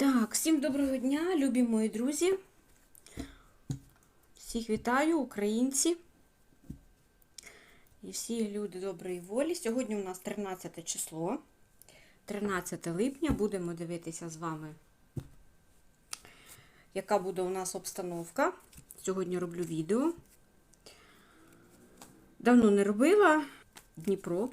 Так, всім доброго дня, любі мої друзі. Всіх вітаю, українці. І всі люди доброї волі. Сьогодні у нас 13 число, 13 липня. Будемо дивитися з вами, яка буде у нас обстановка. Сьогодні роблю відео. Давно не робила Дніпро.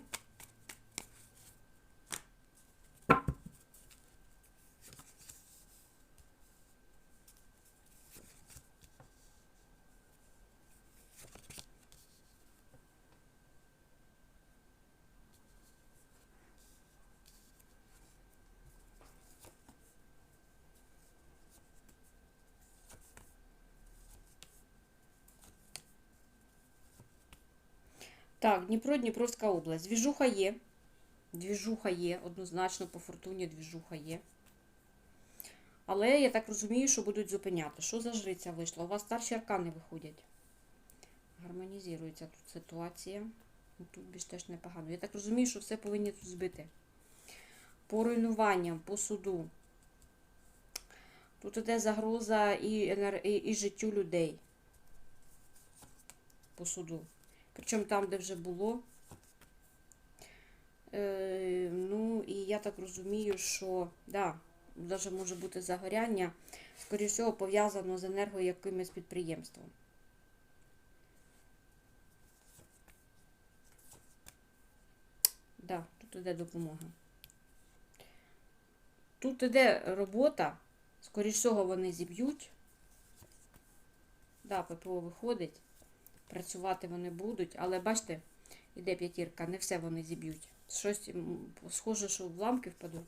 Так, Дніпро, Дніпровська область. Двіжуха є. Двіжуха є, однозначно по фортуні двіжуха є. Але я так розумію, що будуть зупиняти. Що за жриця вийшла? У вас старші аркани виходять. Гармонізується тут ситуація. Ну, Тут більш теж непогано. Я так розумію, що все повинні тут збити. По руйнуванням, по суду. Тут іде загроза і, і, і життю людей. По суду. Причому там, де вже було. Е, ну, і я так розумію, що, да, навіть може бути загоряння, скоріше всього, пов'язано з енерго якимось підприємством. Да, тут іде допомога. Тут іде робота, скоріше всього, вони зіб'ють. Да, ППО виходить. Працювати вони будуть, але бачите, іде п'ятірка, не все вони зіб'ють. Щось схоже, що вламки впадуть.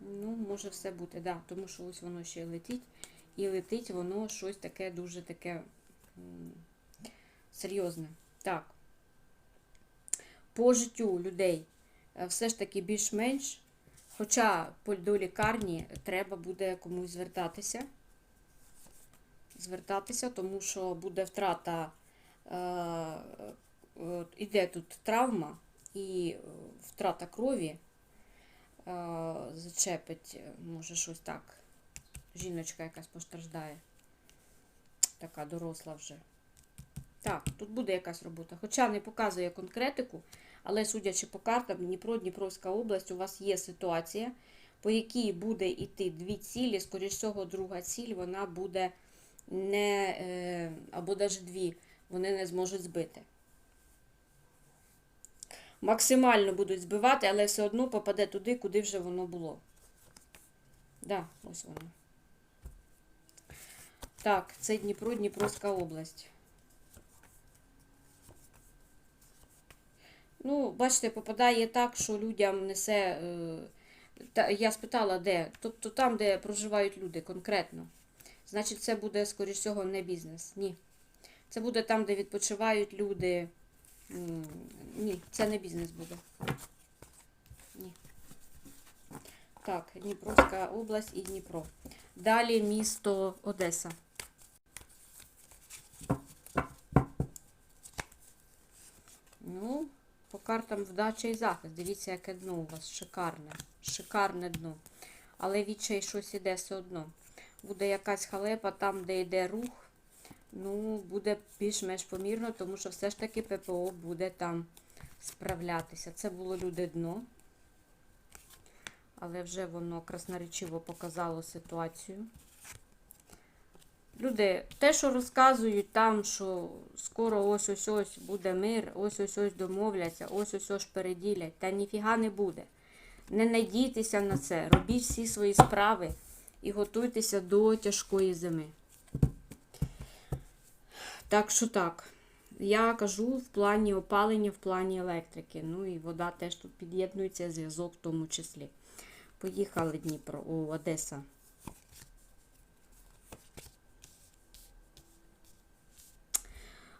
Ну, може все бути, да, тому що ось воно ще летить. І летить воно щось таке дуже таке серйозне. Так. По життю людей е, все ж таки більш-менш. Хоча до лікарні треба буде комусь звертатися звертатися, тому що буде втрата, е, е, іде тут травма і е, втрата крові зачепить, може щось так. Жіночка якась постраждає. Така доросла вже. Так, тут буде якась робота. Хоча не показує конкретику, але судячи по картам, Дніпро, Дніпровська область, у вас є ситуація, по якій буде йти дві цілі, скоріш всього, друга ціль, вона буде не, е, або навіть дві, вони не зможуть збити. Максимально будуть збивати, але все одно попаде туди, куди вже воно було. Да, ось воно. Так, це Дніпро, Дніпровська область. Ну, бачите, попадає так, що людям несе. е, та, я спитала, де. Тобто там, де проживають люди конкретно. Значить, це буде, скоріш всього, не бізнес. Ні. Це буде там, де відпочивають люди. Ні, це не бізнес буде. Ні. Так, Дніпровська область і Дніпро. Далі місто Одеса. Ну, по картам вдача і захист. Дивіться, яке дно у вас шикарне. Шикарне дно. Але відчай щось іде все одно буде якась халепа там, де йде рух, ну, буде більш-менш помірно, тому що все ж таки ППО буде там справлятися. Це було люди дно, але вже воно красноречиво показало ситуацію. Люди, те, що розказують там, що скоро ось ось ось буде мир, ось ось ось домовляться, ось ось ось переділять, та ніфіга не буде. Не надійтеся на це, робіть всі свої справи і готуйтеся до тяжкої зими. Так що так, я кажу в плані опалення, в плані електрики. Ну і вода теж тут під'єднується, зв'язок в тому числі. Поїхали Дніпро, о, Одеса.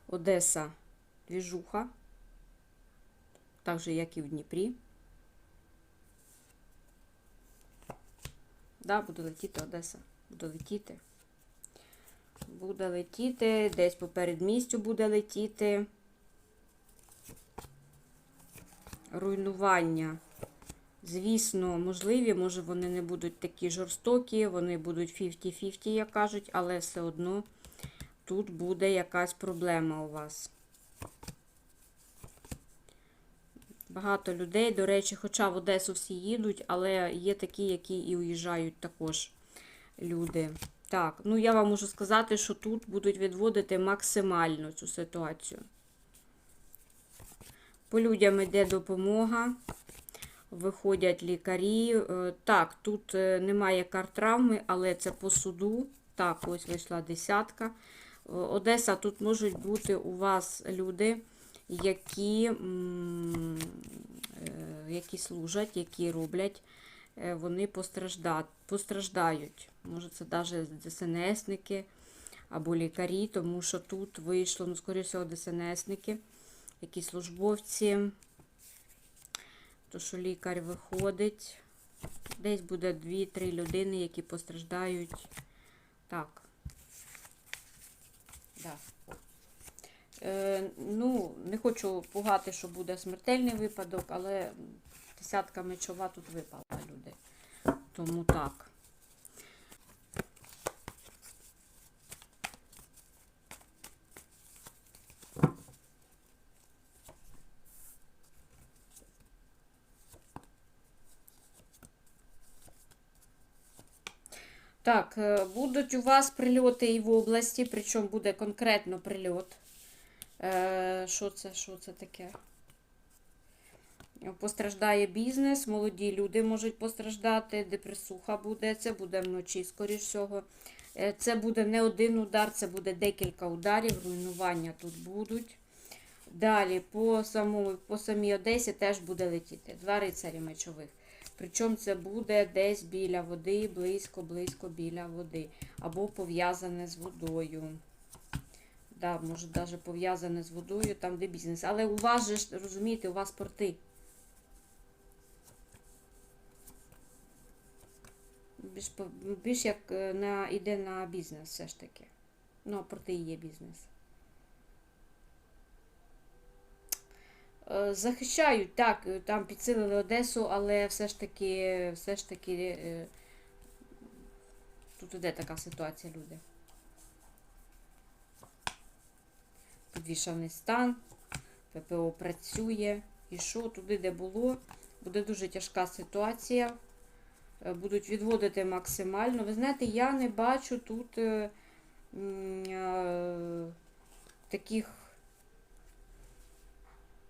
Одеса двіжуха, так же, як і в Дніпрі. Да, буде летіти Одеса. Буде летіти. Буде летіти, десь по передмістю буде летіти. Руйнування Звісно, можливі, може вони не будуть такі жорстокі, вони будуть 50-50, як кажуть, але все одно тут буде якась проблема у вас. Багато людей, до речі, хоча в Одесу всі їдуть, але є такі, які і уїжджають також люди. Так, ну я вам можу сказати, що тут будуть відводити максимально цю ситуацію. По людям йде допомога, виходять лікарі. Е, Так, тут е, немає карт травми, але це по суду. Так, ось вийшла десятка. Е, Одеса, тут можуть бути у вас люди, які, е, які служать, які роблять, е, вони постраждають. Може, це навіть ДСНСники або лікарі, тому що тут вийшло, ну, скоріше всього, ДСНСники, які службовці. То, що лікар виходить. Десь буде 2-3 людини, які постраждають. Так. Да. Е, ну, не хочу пугати, що буде смертельний випадок, але десятка мечова тут випала, люди. Тому так. Так, е, будуть у вас прильоти і в області, причому буде конкретно прильот. Е, Що це, що це таке? Постраждає бізнес, молоді люди можуть постраждати, депресуха буде, це буде вночі, скоріш всього. Е, Це буде не один удар, це буде декілька ударів, руйнування тут будуть. Далі по, самому, по самій Одесі теж буде летіти. Два рицарі мечових. Причому це буде десь біля води, близько-близько біля води. Або пов'язане з водою. Да, може, навіть пов'язане з водою, там, де бізнес. Але у вас же розумієте, у вас порти. Більш, більш як е, на, йде на бізнес все ж таки. Ну, а порти і є бізнес. Е, Захищають, так, е, там підсилили Одесу, але все ж таки, все ж таки, тут іде така ситуація, люди. Підвішаний стан, ППО працює. І що туди, де було, буде дуже тяжка ситуація. Е, Будуть відводити максимально. Ви знаєте, я не бачу тут е, е, таких.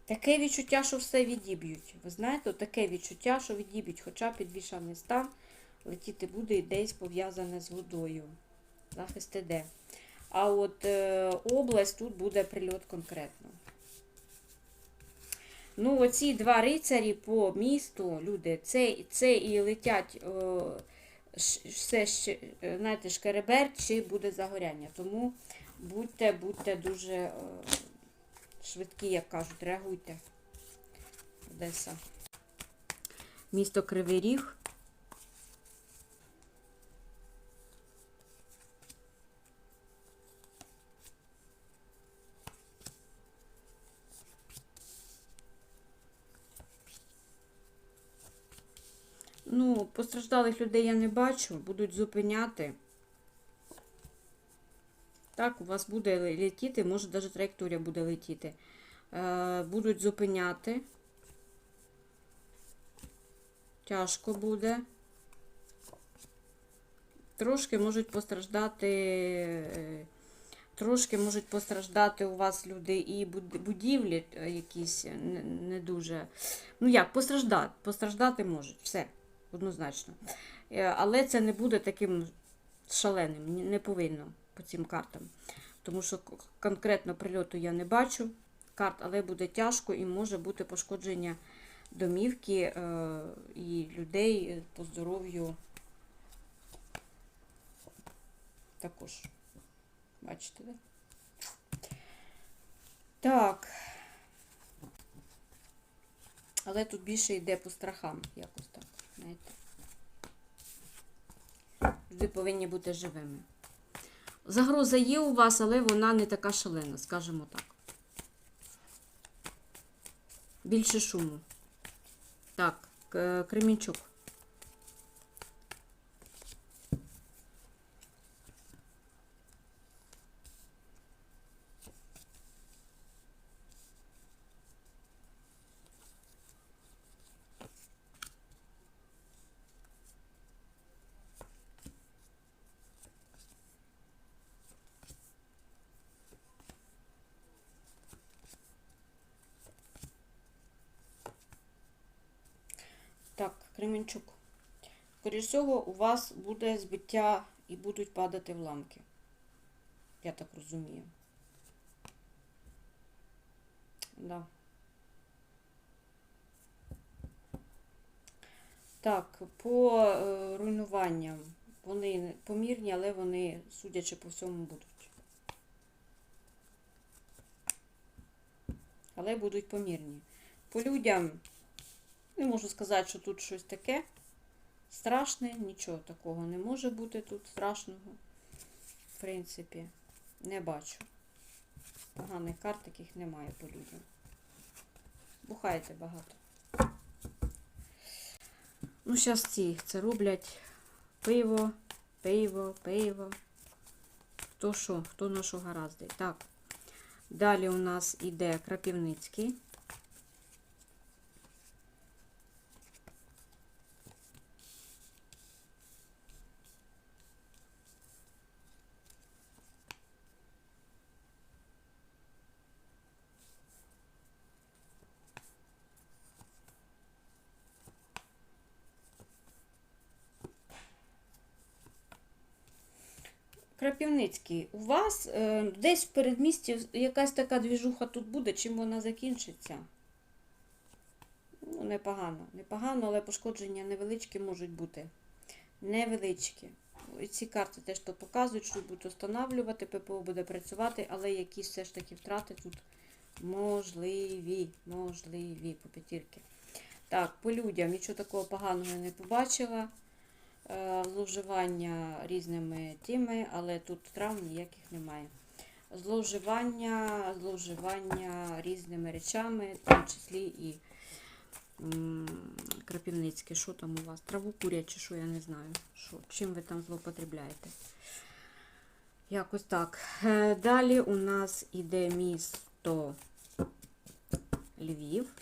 Таке відчуття, що все відіб'ють. Ви знаєте, таке відчуття, що відіб'ють, хоча підвішаний стан летіти буде і десь пов'язане з водою. Захист іде. А от е, область тут буде прильот конкретно. Ну, оці два рицарі по місту, люди, це, це і летять е, ш- все ще, е, знаєте, шкереберть, чи буде загоряння. Тому будьте, будьте дуже. Е, швидкі, як кажуть, реагуйте. Одеса. Місто Кривий Ріг. Ну, постраждалих людей я не бачу, будуть зупиняти. Так, у вас буде летіти, може навіть траєкторія буде летіти. Е, будуть зупиняти. Тяжко буде. Трошки можуть постраждати. е, Трошки можуть постраждати у вас люди і будівлі е, якісь не, не дуже. Ну як, постраждати. Постраждати можуть, все, однозначно. Е, Але це не буде таким шаленим, не повинно по цим картам. Тому що конкретно прильоту я не бачу карт, але буде тяжко і може бути пошкодження домівки е, і людей е, по здоров'ю також. Бачите, да? Так. Але тут більше йде по страхам, якось так, знаєте. Люди повинні бути живими. Загроза є у вас, але вона не така шалена, скажімо так. Більше шуму. Так. Кремінчук. Так, Кременчук. Скоріше всього, у вас буде збиття і будуть падати вламки. Я так розумію. Да. Так, по е, руйнуванням. Вони помірні, але вони, судячи по всьому, будуть. Але будуть помірні. По людям не можу сказати, що тут щось таке страшне, нічого такого не може бути тут страшного. В принципі, не бачу. Поганих карт таких немає по людям. Бухаєте багато. Ну, зараз ці це роблять пиво, пиво, пиво. Хто що, хто на що гараздить. Так. Далі у нас іде Крапівницький. Крапівницький, у вас е, десь в передмісті якась така двіжуха тут буде, чим вона закінчиться? Ну, непогано. Непогано, але пошкодження невеличкі можуть бути. Невеличкі. І ці карти теж то показують, що будуть встановлювати, ППО буде працювати, але якісь все ж таки втрати тут можливі. Можливі по п'ятірки. Так, по людям нічого такого поганого я не побачила. Е, Зловживання різними тими, але тут травм ніяких немає. Зловживання, зловживання різними речами, в тому числі і Крапівницьке. Що там у вас? Траву курять що, я не знаю. Що, чим ви там злоупотребляєте? Якось так. Е, Далі у нас іде місто Львів.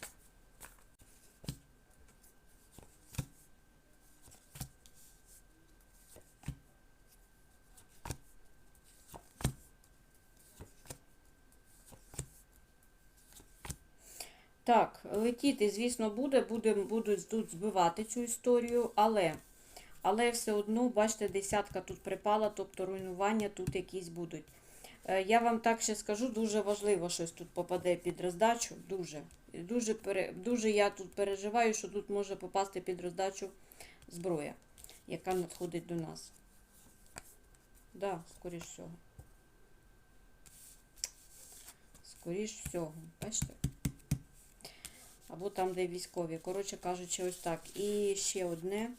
Так, летіти, звісно, буде, буде будуть тут збивати цю історію, але, але все одно, бачите, десятка тут припала, тобто руйнування тут якісь будуть. Е, Я вам так ще скажу, дуже важливо щось тут попаде під роздачу. Дуже. Дуже, дуже я тут переживаю, що тут може попасти під роздачу зброя, яка надходить до нас. Да, скоріш всього. Скоріш всього. Бачите? Або там, де військові. Коротше кажучи, ось так. І ще одне.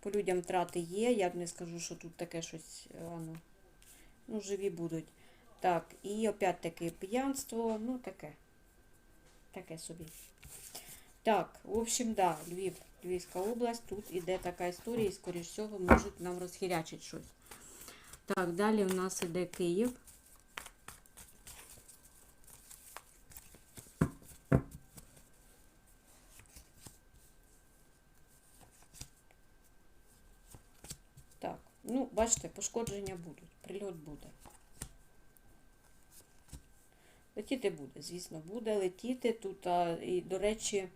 По людям втрати є. Я б не скажу, що тут таке щось. е, Ану. Ну, живі будуть. Так, і опять-таки п'янство. Ну, таке. Таке собі. Так, в общем, да, Львів, Львівська область. Тут іде така історія, і, скоріш всього, можуть нам розхірячити щось. Так, далі у нас іде Київ. Так, ну, бачите, пошкодження будуть, прильот буде. Летіти буде, звісно, буде летіти тут. А, і, до речі,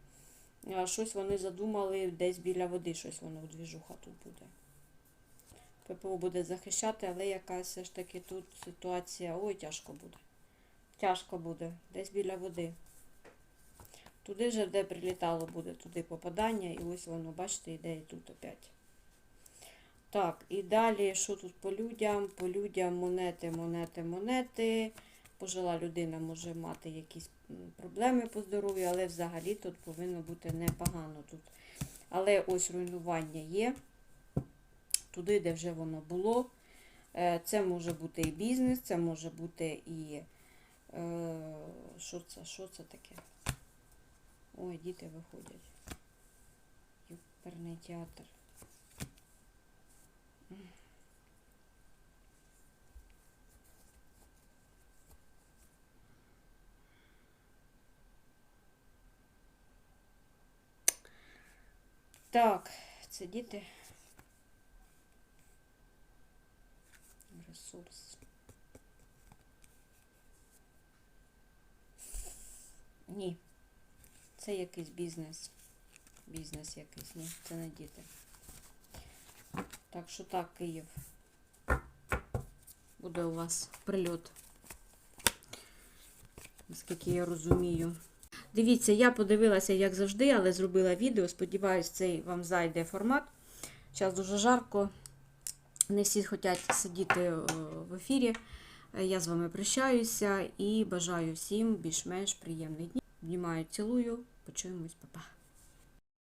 щось вони задумали десь біля води, щось воно двіжуха тут буде. ППО буде захищати, але якась все ж таки тут ситуація. Ой, тяжко буде. Тяжко буде, десь біля води. Туди же, де прилітало, буде туди попадання, і ось воно, бачите, йде і тут опять. Так, і далі, що тут по людям? По людям монети, монети, монети. Пожила людина може мати якісь проблеми по здоров'ю, але взагалі тут повинно бути непогано тут. Але ось руйнування є. Туди, де вже воно було. Е, Це може бути і бізнес, це може бути і. е, Що це? Що це таке? Ой, діти виходять. Юперний театр. Так, це діти. Ресурс. Ні. Це якийсь бізнес. Бізнес якийсь. Ні, це не діти. Так що так, Київ. Буде у вас прильот. Наскільки я розумію. Дивіться, я подивилася, як завжди, але зробила відео. Сподіваюсь, цей вам зайде формат. Зараз дуже жарко. Не всі хочуть сидіти е, в ефірі. Е, Я з вами прощаюся і бажаю всім більш-менш приємних днів. Обнімаю, цілую. Почуємось, па-па.